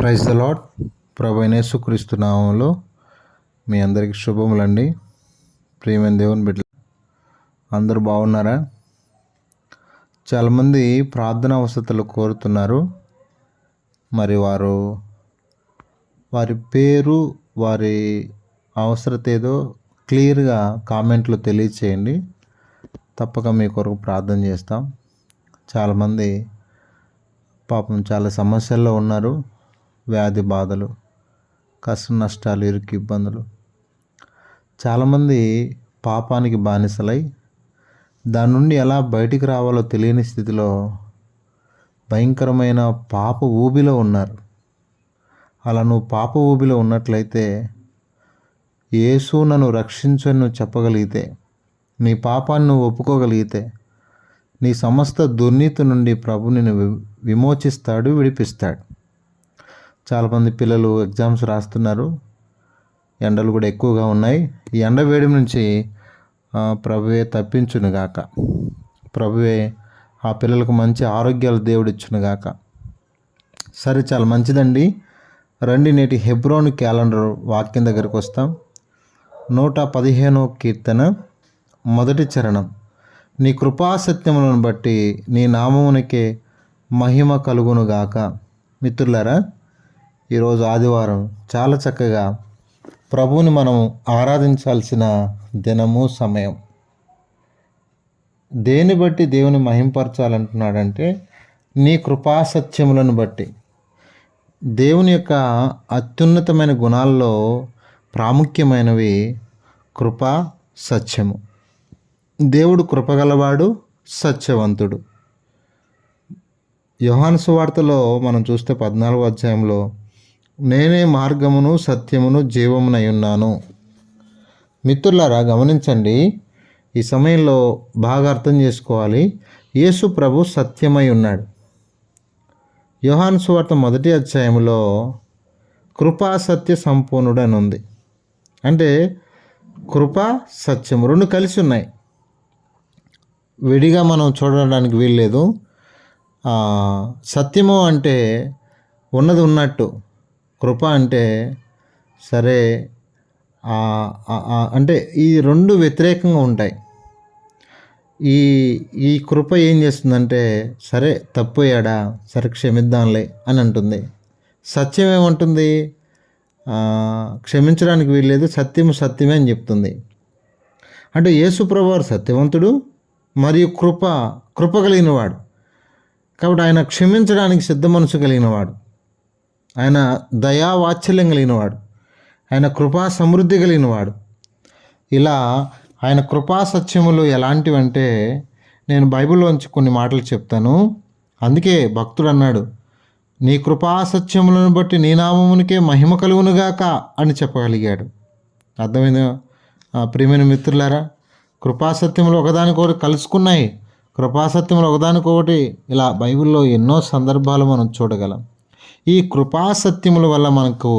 Praise the lord ప్రభుయేసుక్రీస్తు నామంలో మీ అందరికీ శుభములండి. ప్రియమైన దేవుని బిడ్డ అందరూ బాగున్నారా? చాలామంది ప్రార్థన వసతులు కోరుతున్నారు. మరి వారు వారి పేరు వారి అవసరత ఏదో క్లియర్గా కామెంట్లో తెలియచేయండి. తప్పక మీ కొరకు ప్రార్థన చేస్తాం. చాలామంది పాపం చాలా సమస్యల్లో ఉన్నారు. వ్యాధి బాధలు కష్ట నష్టాలు ఇరుకు ఇబ్బందులు. చాలామంది పాపానికి బానిసలై దాని నుండి ఎలా బయటికి రావాలో తెలియని స్థితిలో భయంకరమైన పాప ఊబిలో ఉన్నారు. అలా నువ్వు పాప ఊబిలో ఉన్నట్లయితే యేసు నన్ను రక్షించని నువ్వు చెప్పగలిగితే నీ పాపాన్ని నువ్వు ఒప్పుకోగలిగితే నీ సమస్త దుర్నీతి నుండి ప్రభు నిన్ను విమోచిస్తాడు విడిపిస్తాడు. చాలామంది పిల్లలు ఎగ్జామ్స్ రాస్తున్నారు. ఎండలు కూడా ఎక్కువగా ఉన్నాయి. ఈ ఎండ వేడి నుంచి ప్రభువే తప్పించునుగాక ప్రభువే ఆ పిల్లలకు మంచి ఆరోగ్యాలు దేవుడిచ్చునుగాక సరే చాలా మంచిదండి. రండి నేటి హెబ్రోన్ క్యాలెండర్ వాక్యం దగ్గరకు వస్తాం. నూట పదిహేనో కీర్తన మొదటి చరణం. నీ కృపాసత్యములను బట్టి నీ నామమునికే మహిమ కలుగునుగాక మిత్రులారా ఈరోజు ఆదివారం చాలా చక్కగా ప్రభువుని మనం ఆరాధించాల్సిన దినము సమయం. దేని బట్టి దేవుని మహింపరచాలంటున్నాడంటే నీ కృపాసత్యములను బట్టి. దేవుని యొక్క అత్యున్నతమైన గుణాల్లో ప్రాముఖ్యమైనవి కృప సత్యము. దేవుడు కృపగలవాడు సత్యవంతుడు. యోహాను సువార్తలో మనం చూస్తే పద్నాలుగో అధ్యాయంలో నేనే మార్గమును సత్యమును జీవమునై ఉన్నాను. మిత్రులారా గమనించండి ఈ సమయంలో బాగా అర్థం చేసుకోవాలి. యేసు ప్రభు సత్యమై ఉన్నాడు. యోహాన్ సువార్త మొదటి అధ్యాయంలో కృపా సత్య సంపూర్ణుడు అని ఉంది అంటే కృప సత్యం రెండు కలిసి ఉన్నాయి. విడిగా మనం చూడడానికి వీల్లేదు. సత్యము అంటే ఉన్నది ఉన్నట్టు. కృప అంటే సరే అంటే ఈ రెండు వ్యతిరేకంగా ఉంటాయి. ఈ ఈ కృప ఏం చేస్తుందంటే సరే తప్పయ్యాడా సరే క్షమిద్దాంలే అని అంటుంది. సత్యం ఏమంటుంది? క్షమించడానికి వీల్లేదు సత్యము సత్యమే అని చెప్తుంది. అంటే యేసుప్రభు వారు సత్యవంతుడు మరియు కృప కృప కలిగినవాడు. కాబట్టి ఆయన క్షమించడానికి సిద్ధ మనసు కలిగినవాడు. ఆయన దయావాత్సల్యం కలిగినవాడు. ఆయన కృపా సమృద్ధి కలిగినవాడు. ఇలా ఆయన కృపా సత్యములు ఎలాంటివంటే నేను బైబిల్లోంచి కొన్ని మాటలు చెప్తాను. అందుకే భక్తుడు అన్నాడు నీ కృపా సత్యములను బట్టి నీ నామమునికే మహిమ కలుగునుగాక అని చెప్పగలిగాడు. అర్థమైందా? ప్రియమైన మిత్రులారా కృపాసత్యములు ఒకదానికొకటి కలుసుకున్నాయి. కృపాసత్యములు ఒకదానికొకటి ఇలా బైబిల్లో ఎన్నో సందర్భాలు మనం చూడగలం. ఈ కృపాసత్యముల వల్ల మనకు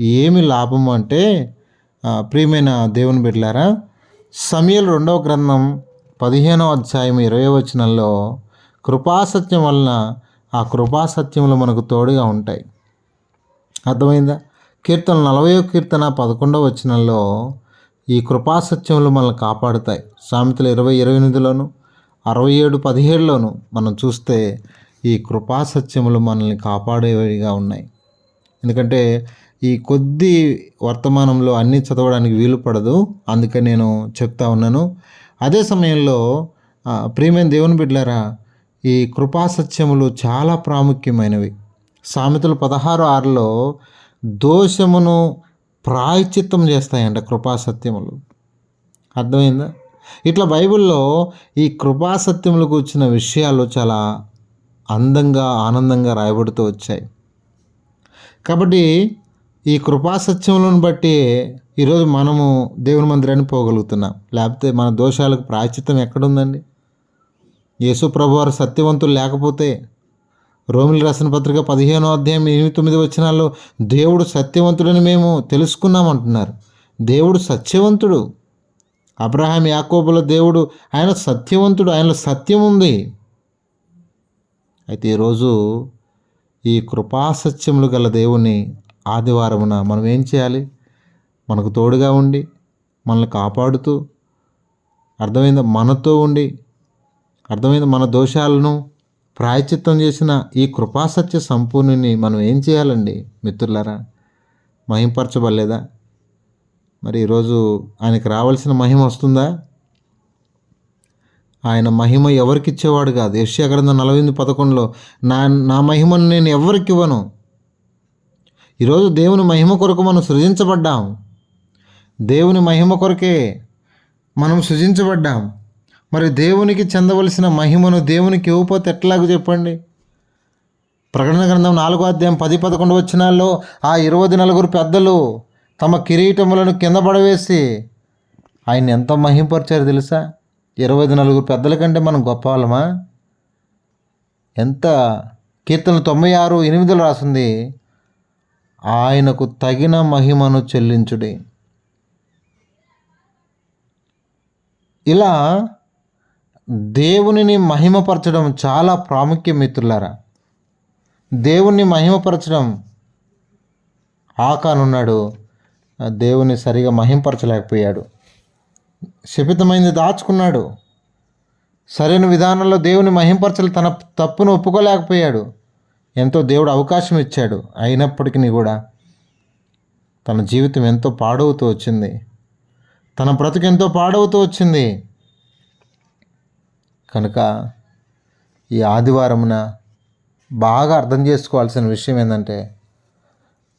ఏమి లాభం అంటే ప్రియమైన దేవుని బిడ్డలారా సమయలు రెండవ గ్రంథం పదిహేనవ అధ్యాయం ఇరవై వచనంలో కృపాసత్యం వలన ఆ కృపాసత్యములు మనకు తోడుగా ఉంటాయి. అర్థమైందా? కీర్తన నలభై కీర్తన పదకొండవ వచనంలో ఈ కృపాసత్యములు మనల్ని కాపాడుతాయి. సామెతలు ఇరవై ఇరవై ఎనిమిదిలోను అరవై ఏడు పదిహేడులోను మనం చూస్తే ఈ కృపాసత్యములు మనల్ని కాపాడేవిగా ఉన్నాయి. ఎందుకంటే ఈ కొద్ది వర్తమానంలో అన్నీ చదవడానికి వీలు పడదు. అందుకని నేను చెప్తా ఉన్నాను. అదే సమయంలో ఆ, ప్రియమైన దేవుని బిడ్డలారా ఈ కృపాసత్యములు చాలా ప్రాముఖ్యమైనవి. సామెతలు పదహారు ఆరులో దోషమును ప్రాయచిత్తం చేస్తాయంట కృపాసత్యములు. అర్థమైందా? ఇట్లా బైబిల్లో ఈ కృపాసత్యములకు వచ్చిన విషయాలు చాలా అందంగా ఆనందంగా రాయబడుతూ వచ్చాయి. కాబట్టి ఈ కృపాసత్యములను బట్టి ఈరోజు మనము దేవుని మందిరాన్ని పోగలుగుతున్నాం. లేకపోతే మన దోషాలకు ప్రాచిత్యం ఎక్కడుందండి? యేసు ప్రభువారు సత్యవంతులు లేకపోతే రోమిల రాసిన పత్రిక పదిహేనో అధ్యాయం ఎనిమిది తొమ్మిది వచ్చినాల్లో దేవుడు సత్యవంతుడని మేము తెలుసుకున్నామంటున్నారు. దేవుడు సత్యవంతుడు. అబ్రహాం యాకోబుల దేవుడు ఆయన సత్యవంతుడు ఆయనలో సత్యం ఉంది. అయితే ఈరోజు ఈ కృపాసత్యములు గల దేవుని ఆదివారమున మనం ఏం చేయాలి? మనకు తోడుగా ఉండి మనల్ని కాపాడుతూ అర్థమైంది? మనతో ఉండి అర్థమైంది? మన దోషాలను ప్రాయచిత్తం చేసిన ఈ కృపాసత్య సంపూర్ణిని మనం ఏం చేయాలండి మిత్రులారా? మహింపరచబడలేదా? మరి ఈరోజు ఆయనకి రావాల్సిన మహిమ వస్తుందా? ఆయన మహిమ ఎవరికిచ్చేవాడు కాదు. యశ్యా గ్రంథం నలభై ఎనిమిది పదకొండులో నా నా మహిమను నేను ఎవరికి ఇవ్వను? ఈరోజు దేవుని మహిమ కొరకు మనం సృజించబడ్డాం. దేవుని మహిమ కొరకే మనం సృజించబడ్డాం. మరి దేవునికి చెందవలసిన మహిమను దేవునికి ఇవ్వపోతే ఎట్లాగో చెప్పండి? ప్రకటన గ్రంథం నాలుగో అధ్యాయం పది పదకొండు వచ్చినాల్లో ఆ ఇరవై నలుగురు పెద్దలు తమ కిరీటములను కింద పడవేసి ఆయన ఎంత మహింపరిచారు తెలుసా? ఇరవై నలుగురు పెద్దల కంటే మనం గొప్ప వాళ్ళమా? ఎంత? కీర్తన తొంభై ఆరు ఎనిమిదిలో రాసింది ఆయనకు తగిన మహిమను చెల్లించుడి. ఇలా దేవునిని మహిమపరచడం చాలా ప్రాముఖ్యం మిత్రులారా. దేవుణ్ణి మహిమపరచడం ఆకానున్నాడు దేవుని సరిగా మహింపరచలేకపోయాడు. శపితమైంది దాచుకున్నాడు. సరైన విధానంలో దేవుని మహింపరచలు తన తప్పును ఒప్పుకోలేకపోయాడు. ఎంతో దేవుడు అవకాశం ఇచ్చాడు. అయినప్పటికీ కూడా తన జీవితం ఎంతో పాడవుతూ వచ్చింది. తన బ్రతుకు ఎంతో పాడవుతూ వచ్చింది. కనుక ఈ ఆదివారమున బాగా అర్థం చేసుకోవాల్సిన విషయం ఏంటంటే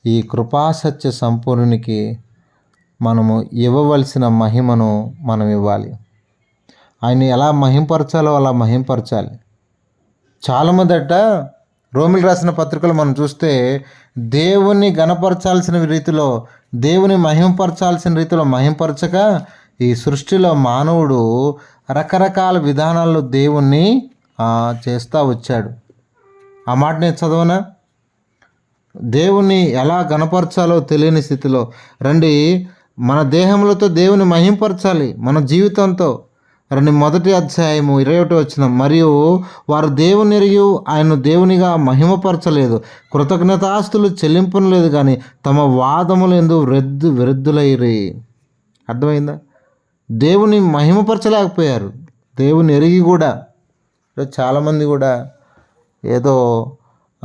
ఈ కృపాసత్య సంపూర్ణునికి మనము ఇవ్వవలసిన మహిమను మనం ఇవ్వాలి. ఆయన ఎలా మహింపరచాలో అలా మహింపరచాలి. చాలామందట రోమిలు రాసిన పత్రికలు మనం చూస్తే దేవుని గణపరచాల్సిన రీతిలో దేవుని మహింపరచాల్సిన రీతిలో మహింపరచక ఈ సృష్టిలో మానవుడు రకరకాల విధానాల్లో దేవుణ్ణి చేస్తూ వచ్చాడు. ఆ మాట నేను చదవనా? దేవుణ్ణి ఎలా గణపరచాలో తెలియని స్థితిలో. రండి మన దేహములతో దేవుని మహింపరచాలి మన జీవితంతో. రెండు మొదటి అధ్యాయము ఇరవై ఒకటి వచ్చిన మరియు వారు దేవుని ఎరిగి ఆయన దేవునిగా మహిమపరచలేదు కృతజ్ఞతాస్తులు చెల్లింపలేదు కానీ తమ వాదములు ఎందు వృద్ధు వృద్ధులైరి. అర్థమైందా? దేవుని మహిమపరచలేకపోయారు. దేవుని ఎరిగి కూడా చాలామంది కూడా ఏదో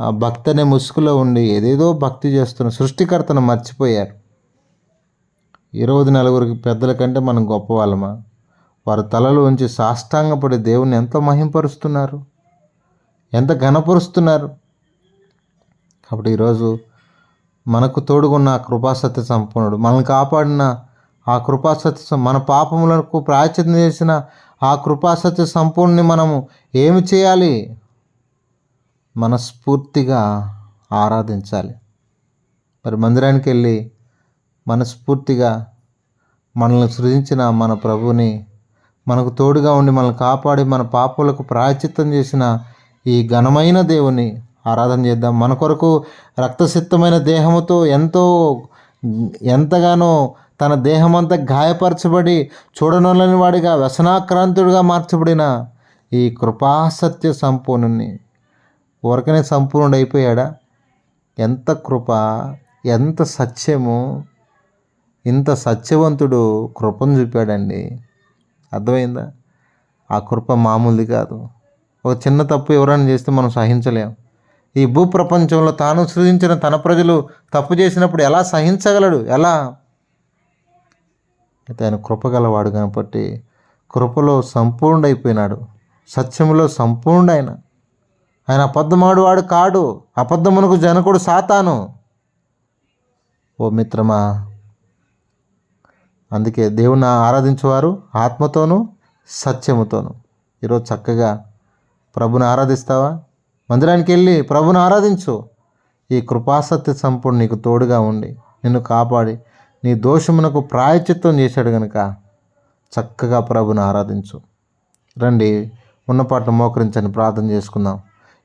భక్తి అనే ముసుగులో ఉండి ఏదేదో భక్తి చేస్తున్న సృష్టికర్తను మర్చిపోయారు. ఇరవై నలుగురికి పెద్దల కంటే మనం గొప్పవాళ్ళమా? వారి తలలో ఉంచి సాష్టాంగపడి దేవుని ఎంత మహింపరుస్తున్నారు. ఎంత ఘనపరుస్తున్నారు. కాబట్టి ఈరోజు మనకు తోడుగున్న ఆ కృపాసత్య సంపూర్ణుడు మనల్ని కాపాడిన ఆ కృపాసత్య మన పాపములకు ప్రాయచితం చేసిన ఆ కృపాసత్య సంపూర్ణని మనము ఏమి చేయాలి? మనస్ఫూర్తిగా ఆరాధించాలి. మరి మందిరానికి వెళ్ళి మనస్ఫూర్తిగా మనల్ని సృజించిన మన ప్రభుని మనకు తోడుగా ఉండి మనల్ని కాపాడి మన పాపలకు ప్రాయచిత్తం చేసిన ఈ ఘనమైన దేవుని ఆరాధన చేద్దాం. మన కొరకు రక్తసిద్ధమైన దేహముతో ఎంతో ఎంతగానో తన దేహమంతా గాయపరచబడి చూడనొలని వాడిగా వ్యసనాక్రాంతుడిగా మార్చబడిన ఈ కృపాసత్య సంపూర్ణుని ఊరకనే సంపూర్ణుడు అయిపోయాడా ఎంత కృప ఎంత సత్యము ఇంత సత్యవంతుడు కృపను చూపాడండి. అర్థమైందా? ఆ కృప మామూలుది కాదు. ఒక చిన్న తప్పు ఎవరైనా చేస్తే మనం సహించలేం. ఈ భూప్రపంచంలో తాను సృజించిన తన ప్రజలు తప్పు చేసినప్పుడు ఎలా సహించగలడు? ఎలా? అయితే ఆయన కృపగలవాడు కాబట్టి కృపలో సంపూర్ణుడైపోయినాడు. సత్యంలో సంపూర్ణ ఆయన ఆయన అబద్ధమాడు వాడు కాడు. అబద్ధమునకు జనకుడు సాతాను. ఓ మిత్రమా అందుకే దేవుని ఆరాధించేవారు ఆత్మతోనూ సత్యముతోనూ. ఈరోజు చక్కగా ప్రభుని ఆరాధిస్తావా? మందిరానికి వెళ్ళి ప్రభుని ఆరాధించు. ఈ కృపాసత్య సంపూర్ణ నీకు తోడుగా ఉండి నిన్ను కాపాడి నీ దోషమునకు ప్రాయచిత్వం చేశాడు కనుక చక్కగా ప్రభుని ఆరాధించు. రండి ఉన్నపాటు మోకరించని ప్రార్థన చేసుకుందాం.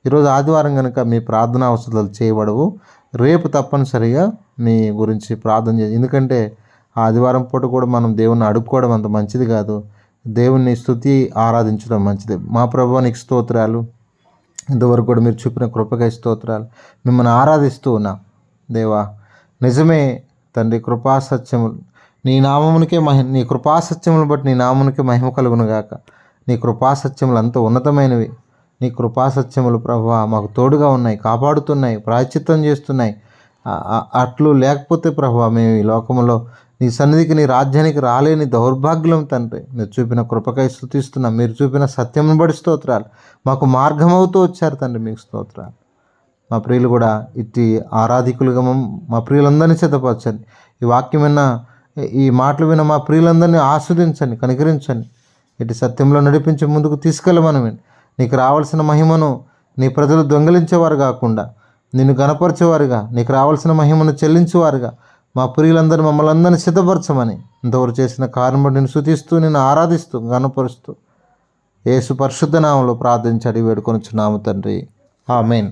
ఈరోజు ఆదివారం కనుక మీ ప్రార్థనా అవసరాలు చేయబడవు. రేపు తప్పనిసరిగా మీ గురించి ప్రార్థన చే ఎందుకంటే ఆదివారం పూట కూడా మనం దేవుణ్ణి అడుక్కోవడం అంత మంచిది కాదు. దేవుణ్ణి స్థుతి ఆరాధించడం మంచిది. మా ప్రభు నీకు స్తోత్రాలు. ఇంతవరకు కూడా మీరు చూపిన కృపకై స్తోత్రాలు. మిమ్మల్ని ఆరాధిస్తూ ఉన్నా. దేవా నిజమే తండ్రి కృపాసత్యములు నీ నామమునికే మహి నీ కృపాసత్యములు బట్టి నీ నామమునికే మహిమ కలుగును గాక. నీ కృపాసత్యములు అంత ఉన్నతమైనవి. నీ కృపా సత్యములు ప్రభా మాకు తోడుగా ఉన్నాయి కాపాడుతున్నాయి ప్రాయచిత్తం చేస్తున్నాయి. అట్లు లేకపోతే ప్రభా మేము ఈ లోకంలో నీ సన్నిధికి నీ రాజ్యానికి రాలేని దౌర్భాగ్యం తండ్రి. మీరు చూపిన కృపకై స్థుతిస్తున్నాం మీరు చూపిన సత్యం బడి స్తోత్రాలు. మాకు మార్గమవుతూ వచ్చారు తండ్రి మీకు స్తోత్రాలు. మా ప్రియులు కూడా ఇట్టి ఆరాధికులుగా మా ప్రియులందరినీ సిద్ధపరచండి. ఈ వాక్యం విన్న ఈ మాటలు విన్న మా ప్రియులందరినీ ఆస్వాదించండి కనికరించండి. ఇటు సత్యంలో నడిపించి ముందుకు తీసుకెళ్ళమని నీకు రావాల్సిన మహిమను నీ ప్రజలు దొంగిలించేవారు కాకుండా నిన్ను గనపరిచేవారుగా నీకు రావాల్సిన మహిమను చెల్లించేవారుగా. మా ప్రియులందరూ మమ్మల్ని అందరినీ సిద్ధపరచమని. ఇంతవరకు చేసిన కారణం బట్టి నేను శుతిస్తూ నేను ఆరాధిస్తూ గనపరుస్తూ యేసు పరిశుద్ధ నామంలో ప్రార్థించి అడిగి వేడుకొని వేడుకొనుచున్నాము తండ్రి. ఆ మెయిన్